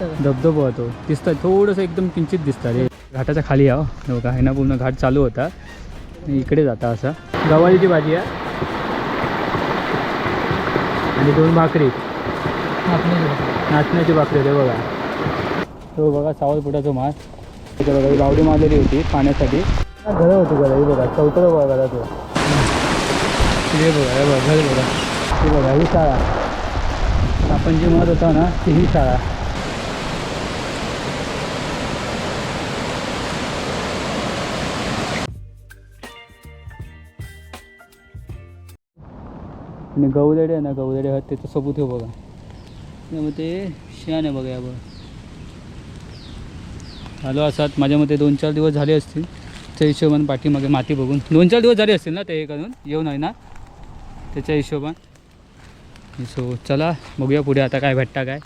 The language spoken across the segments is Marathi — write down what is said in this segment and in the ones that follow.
धबधबा होतो. दिसतं थोडंसं एकदम किंचित दिसतं रे घाटाच्या खाली आहो हे. बघा आहे ना पूर्ण घाट चालू होता. इकडे जाता असा. गवारीची भाजी आहे. आणि दोन भाकरी. नाचण्याची भाकरी. होते बघा. तो बघा सावरपुटाचं मास इथे बघा ही बावडी मारलेली होती पाण्यासाठी घरं होती घरं ही बघा चौथं बघा घरा तो हे बघा हे बघा घर बघा. ही बघा ही शाळा. आपण जी म्हणत होता ना ती ही शाळा. आणि गवदडे आहे ना गवदडे आहेत त्याचं सबूत हे बघा. त्यामुळे ते शेण आहे बघा यावर बघा. आलो असतात माझ्या मते दोन चार दिवस झाले असतील. त्या हिशोबाने पाठीमागे माती बघून. दोन चार दिवस झाले असतील ना ते हे करून येऊन आहे ना? त्याच्या हिशोबान. सो चला बघूया पुढे आता काय भेटता काय.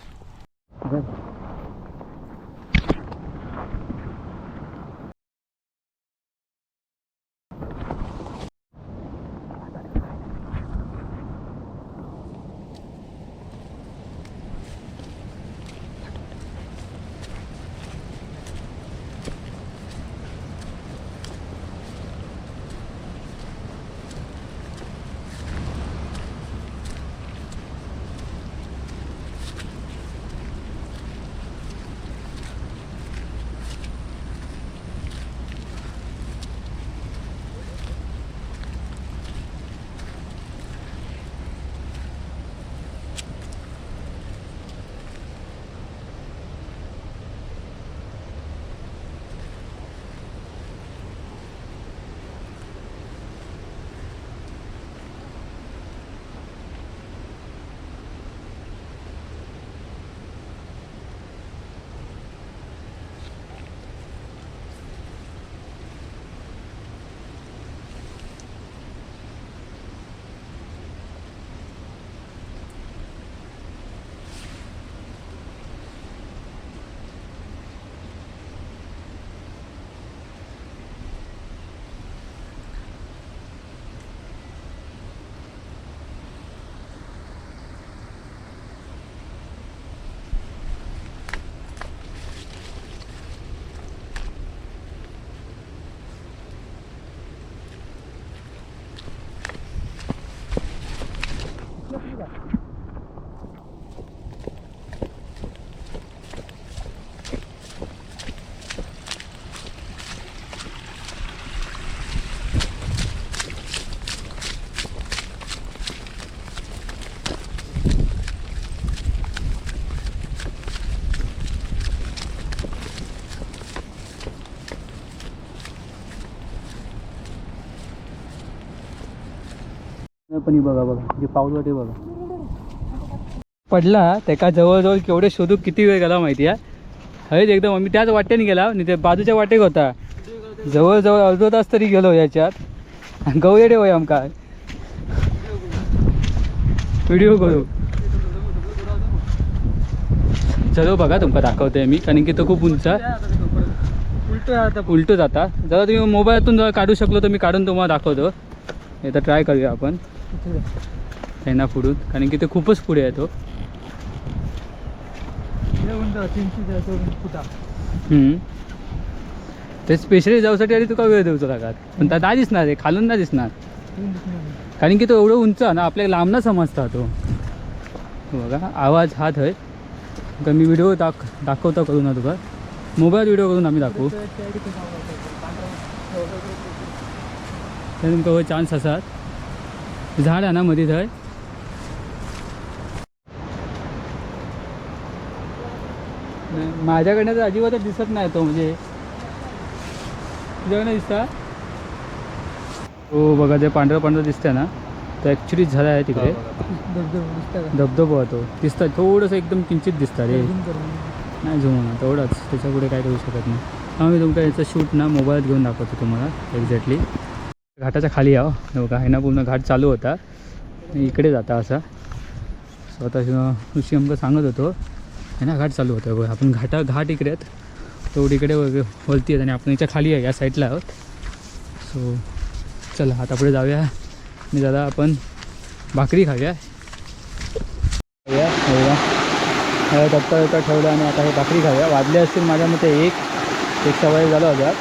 पण ही बघा बघा. जे पाऊल वाटे बघा. पडला त्याका जवळजवळ केवढे शोधू किती वेळ गेला माहिती आहे? हळद एकदम आम्ही त्याच वाटेने गेला आणि ते बाजूच्या वाटेक होता. जवळजवळ अर्धा तास तरी गेलो याच्यात. गवयडे होय आमका. व्हिडिओ करू. चलो बघा तुमका दाखवतोय मी कारण की तो खूप उंच. आहे. उलटं जाता. जरा तुम्ही मोबाईलातून जर काढू शकलो तर मी काढून तुम्हाला दाखवतो. एकदा ट्राय करूया आपण. त्यांना पुढून. कारण की ते खूपच पुढे आहे तो हम्म. ते स्पेशली जाऊसाठी आधी तुका वेळ देऊचा लागत. पण ना दिसणार आहे खालून ना दिसणार. कारण की तो एवढं उंच आहे ना आपल्याला लांब ना समजता तो बघा आवाज हात आहे तुका मी व्हिडिओ दाख दाखवता करू ना तुका. मोबाईल व्हिडिओ करून आम्ही दाखवू. तुमका हो चान्स आसात झाड आहे ना मधी थंय माझ्याकडनं तर अजिबातच दिसत नाही तो म्हणजे. तुझ्याकडनं दिसता? हो बघा ते पांढरं पांढरं दिसतंय ना तर ॲक्च्युली झाड आहे तिकडे धबधबा होतो दिसतं थोडंसं एकदम किंचित दिसतं रे. नाही झूम होणार तेवढंच. त्याच्या पुढे काय करू शकत नाही. हा मी तुमका याचं शूट ना मोबाईलात घेऊन दाखवतो तुम्हाला एक्झॅक्टली घाटाच्या खाली आहो हे. आहे ना पूर्ण घाट चालू होता. इकडे जाता असा. स्वतः ऋषी आमका सांगत होतो आहे ना घाट चालू होतं. बघ आपण घाटा घाट इकडे आहेत. तो इकडे वलती वरती आहेत आणि आपण याच्या खाली आहे या साईडला आहोत. सो चला आता पुढे जाऊया. आणि जरा आपण भाकरी खाऊया. खाऊया, खाऊया. हे ठेवलं आणि आता हे भाकरी खाऊया. वाजले असतील माझ्या मते एक. एक सवय झालं होता.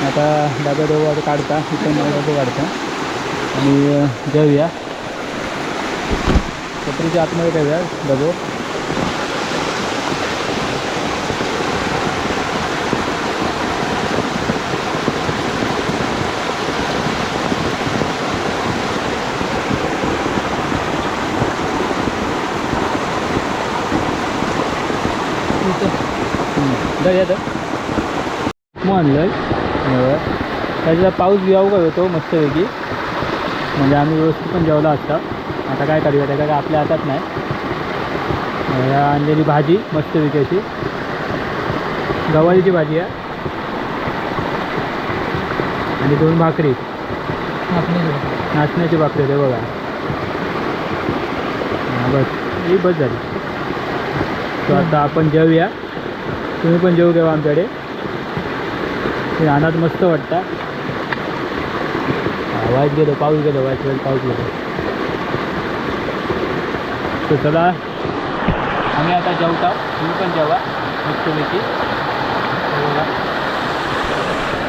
आता डबा दोघं आता काढता. इथं मला डबे काढता. आणि घेऊया. छत्रीच्या आतमध्ये ठेवूया डबो जाऊया तर मग आणलं त्याच्यात पाऊस बिवाऊ होतो? मस्तपैकी. म्हणजे आम्ही व्यवस्थित पण जेवला असता आता काय करूया? त्याचा काय आपल्या हातात नाही. आणलेली भाजी मस्तपैकी अशी. गवारीची भाजी आहे. आणि दोन भाकरी. नाचण्याची भाकरी होते बघा. बस. ही बस झाली. तो आता आपण जेवूया. तुम्ही पण जेवू घ्यावा आमच्याकडे? रानात मस्त वाटतं. वाईट गेलो पाऊस गेलो वाईट वेळ पाऊस गेलो. तर चला आम्ही आता जेवता. तुम्ही पण जेवा मस्तपैकी.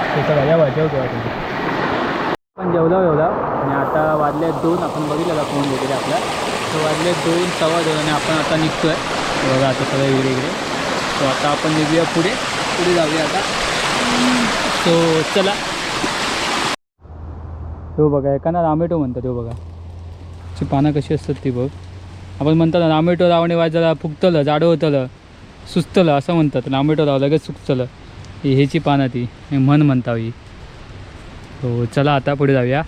हे तर चला जेवा जेवतो आपण पण जेवला जेवला आणि आता वाजले दोन आपण बघितलेला फोन वगैरे आपला? तर वाजले दोन सव्वा दोन आणि आपण आता निघतोय. बघा आता सगळं इकडे इकडे. तर आता आपण निघूया पुढे. पुढे जाऊया आता. सो चला. तो बघा एका ना रामेटो म्हणतात तो बघा. ची पानं कशी असतात ती बघ. आपण म्हणतात ना रामेटो लावणे वाज जरा फुगतलं जाडं होतलं सुचतलं असं म्हणतात. रामेटो लाव लगेच सुचतलं ही ह्याची पानं ती हे म्हण म्हणता ही. हो चला आता पुढे जाऊया.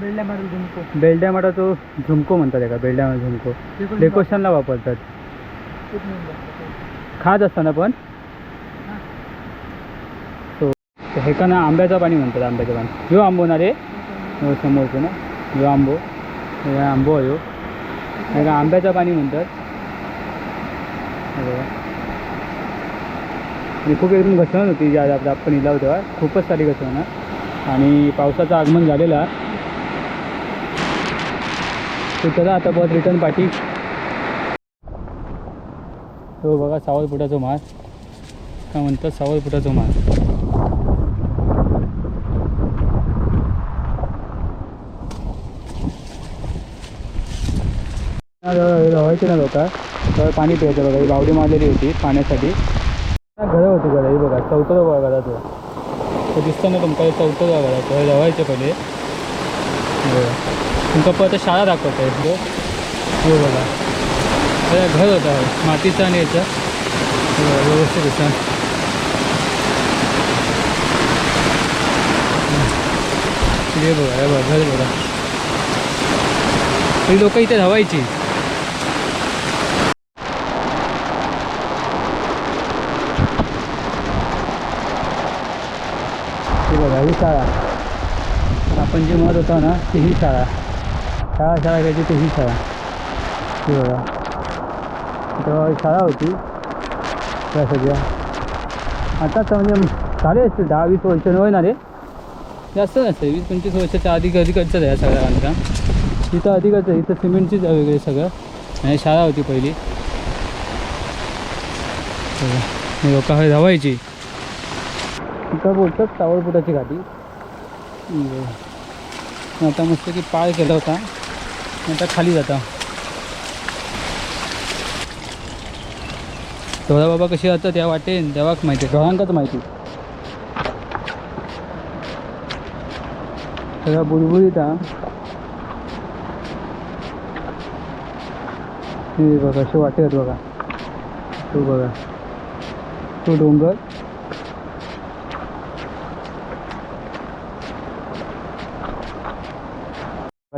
बेलड्या माटा तो झुमको म्हणतात एका बेलड्या झुमको. डेकोरेशनला वापरतात. खात असताना पण? तर हे का ना आंब्याचं पाणी म्हणतात आंब्याचं पाणी. ह्यो आंबो ना रे? हो, समोरचं ना? ह्यो आंबो. हे आंबो ह्यो. हे का आंब्याचं पाणी म्हणतात. हे आणि खूप एकदम घसरण होती ज्या आपल्या आपण इला तेव्हा खूपच सारी घसरण आणि पावसाचं आगमन झालेलं तर चला आता बस रिटर्न पाठी. तो बघा सावरपुटाचा मार काय म्हणतात सावरपुटाचा मार रवायचे ना लोक. तर पाणी प्यायचं बघा. ही बावडी मारलेली होती पाण्यासाठी. घरं होती बघा हे बघा चौथं बघा घराचं तो दिसतं ना तुमका चौथं बघा घराचं हे रवायचे पहिले. हे तुमका परत शाळा दाखवत आहे हो बघा. हे घर होता. मातीचं आणि याचं. बघा, व्यवस्थित होतं हे बघा हे बघा घर बघा. ही लोक इथे धावायची ही शाळा. आपण जे म्हणत होतो ना ती ही शाळा. शाळा शाळा घ्यायची ती ही शाळा. ही बघा. तेव्हा ही शाळा होती. त्या सगळ्या. आताच म्हणजे झाले असतील दहा वीस वर्ष. ना रे जास्त नसते. वीस पंचवीस वर्षाच्या अधिक अधिकच आहे या सगळ्या बांधकाम. इथं अधिकच आहे. इथं सिमेंटचीच आहे वगैरे सगळं. आणि शाळा होती पहिली. लोक धावायची तिथं बोलतात सावरपुटाची घाटी. आता मस्त की पाय केला होता. आता खाली जाता. डोळा बाबा कशी जातात त्या वाटेन तेव्हाच माहिती. डोळांकाच माहिती. सगळा बुलबुलीत हा. हे बघा असे वाटेत बघा. तो बघा. तो डोंगर.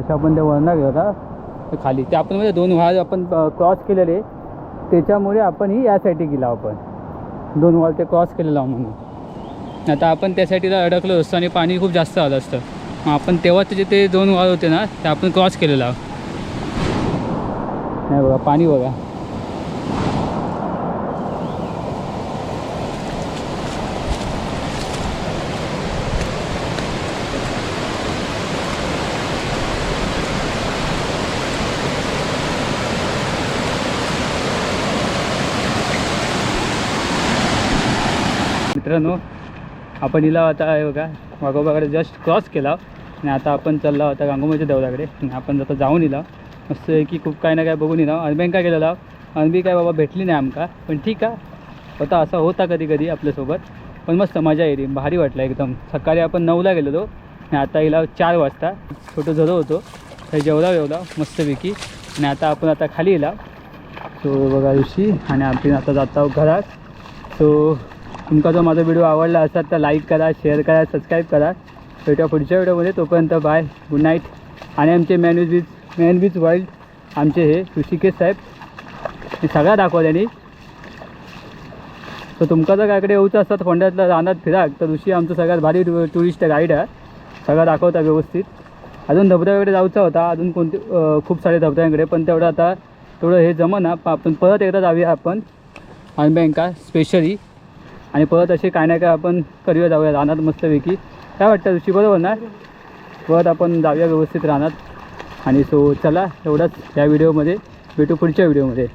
असं आपण त्या वळणार होता खाली. ते आपण म्हणजे दोन वाल आपण क्रॉस केलेले. त्याच्यामुळे आपण ही या साईडे गेला आपण. दोन वाल ते क्रॉस केलेला म्हणून. आता आपण त्या अडकलो असतो आणि पाणी खूप जास्त आलं असतं मग आपण तेव्हा त्याचे ते दोन वाल होते ना ते आपण क्रॉस केलेला. नाही बघा पाणी बघा. मित्रांनो आपण हिला आता आहे बघा वाघोबाकडे जस्ट क्रॉस केला आणि आता आपण चालला होता गांगोबाच्या देवळाकडे. आणि आपण आता जाऊन येला मस्त की खूप काय ना काय बघून येला अनबँक काय केलेला? अनबी काय बाबा भेटली नाही आमका. पण ठीक आहे. होता असा होता कधी कधी आपल्यासोबत. पण मस्त मजा येईल भारी वाटलं एकदम. सकाळी आपण नऊला गेलेलो. आणि आता हिला चार वाजता. छोटं झरो होतो. तर जेवला जेवला मस्तपैकी आणि आता आपण आता खाली येला सो बघा दिवशी. आणि आपण आता जात आहोत घरात. सो तुमका जर माझा व्हिडिओ आवडला असेल तर लाईक करा शेअर करा सबस्क्राईब करा. भेटूया पुढच्या व्हिडिओमध्ये तोपर्यंत बाय गुड नाईट आणि आमचे man beach man beach world आमचे हे ऋषिकेश साहेब हे सगळ्या दाखवा त्यांनी. तर तुमका जर काकडे येऊचं असतात फोंड्यातलं रानात फिराक तर ऋषी आमचं सगळ्यात भारी टुरिस्ट गाईड आहे. सगळं दाखवता व्यवस्थित. अजून धबधब्याकडे जाऊचा होता. अजून कोणते खूप सारे धबधब्यांकडे. पण तेवढं आता तेवढं हे जमना. पण आपण परत एकदा जाऊया आपण. बँका स्पेशली आणि परत असे काय ना काय आपण करूया जाऊया. रानात मस्तपैकी. काय वाटतं ऋषी बरोबर ना परत आपण जाऊया व्यवस्थित रानात. आणि सो चला एवढंच या व्हिडिओमध्ये. भेटू पुढच्या व्हिडिओमध्ये.